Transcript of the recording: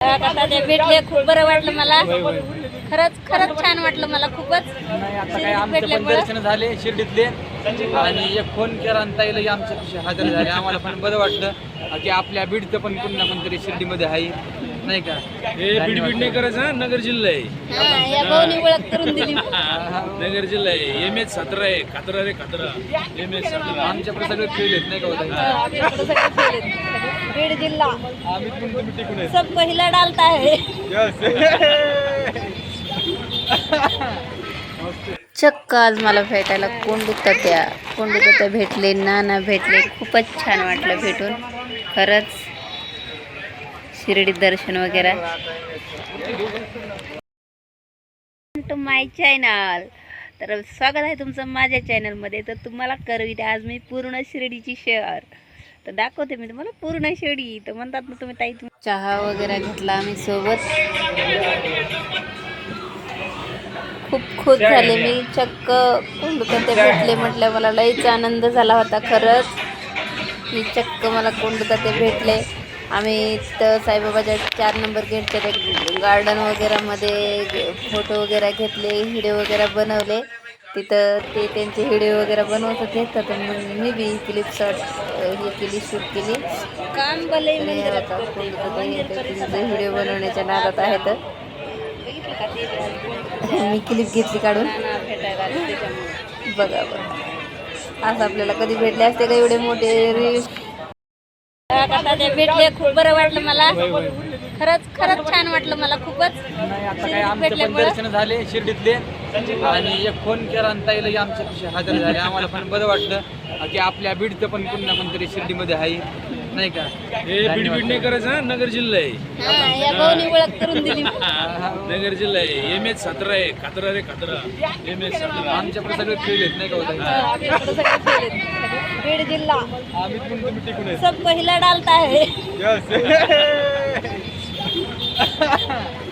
भेटले खूप बरं वाटलं मला. खरंच खरंच छान वाटलं मला खूपच. दर्शन झाले शिर्डीतले. आणि एक फोन केला ताईला आमच्या हजर झाले. आम्हाला पण बरं वाटलं. की आपल्या बीडचं पण ना कोणतरी शिर्डीमध्ये आहे. नाही का? हे बीड बीड नाही करायचं हा? नगर जिल्हा आहे. हा या भाऊनी ओळख करून दिली. नगर जिल्हा आहे. एम एच सतरा आहे. खतरा रे खतरा. एम एच सतरा. आमच्याकडे सगळे खेळ आहेत नाही का हो. बीड जिल्हा. आम्ही पण तुम्ही टिकून आहे सब पहिला डालता है चक्क आज मला भेटायला कोंडूत त्या? कोंडूत त्या भेटले? नाना भेटले. खूपच छान वाटलं भेटून. खरंच शिर्डी दर्शन वगैरे. टू माय चॅनल तर स्वागत आहे तुमचं माझ्या चॅनलमध्ये तर तुम्हाला करविते आज मी पूर्ण शिर्डीची शेअर तर दाखवते मी तुम्हाला पूर्ण शिर्डी. तर म्हणतात ना तुम्ही ताई तुम्ही चहा वगैरे घेतला आम्ही सोबत. खूप खुश झाले मी. चक्क कोंडुता ते भेटले म्हटलं. मला लईच आनंद झाला होता खरंच. मी चक्क मला कोंडुता ते भेटले. आम्ही तर साईबाबाच्या चार नंबर गेटच्या ते गार्डन वगैरेमध्ये फोटो वगैरे घेतले व्हिडिओ वगैरे बनवले. तिथं ते त्यांचे व्हिडिओ वगैरे बनवत होते. तर मी बी क्लिप शॉट हे केली शूट केली. काम भले व्हिडिओ बनवण्याच्या नादात आहेत मी क्लिप घेतली काढून. बघा बघा असं आपल्याला कधी भेटले असते का एवढे मोठे रील्स आता ते भेटले खूप बरं वाटलं मला. खरंच खरंच छान वाटलं मला खूपच. नाही आता काय शिर्डीत आमचे पण भेटल्यामुळं. दर्शन झाले शिर्डीतले. आणि एक फोन केला आणि ताईला आमच्या हजर झाले. आम्हाला पण बरं वाटलं. की आपल्या बीडचं पण कोण ना कोणतरी शिर्डीमध्ये आहे. नाही का? हे बीड बीड नाही करायचं हा? नगर जिल्हा आहे. हा या भाऊनी ओळख करून दिली. नगर जिल्हा आहे. एम एच सतरा आहे. खतरा रे खतरा. एम एच सतरा. आमच्याकडे सगळे खेळ आहेत नाही का हो बीड जिल्हा. सब पहिला डालता है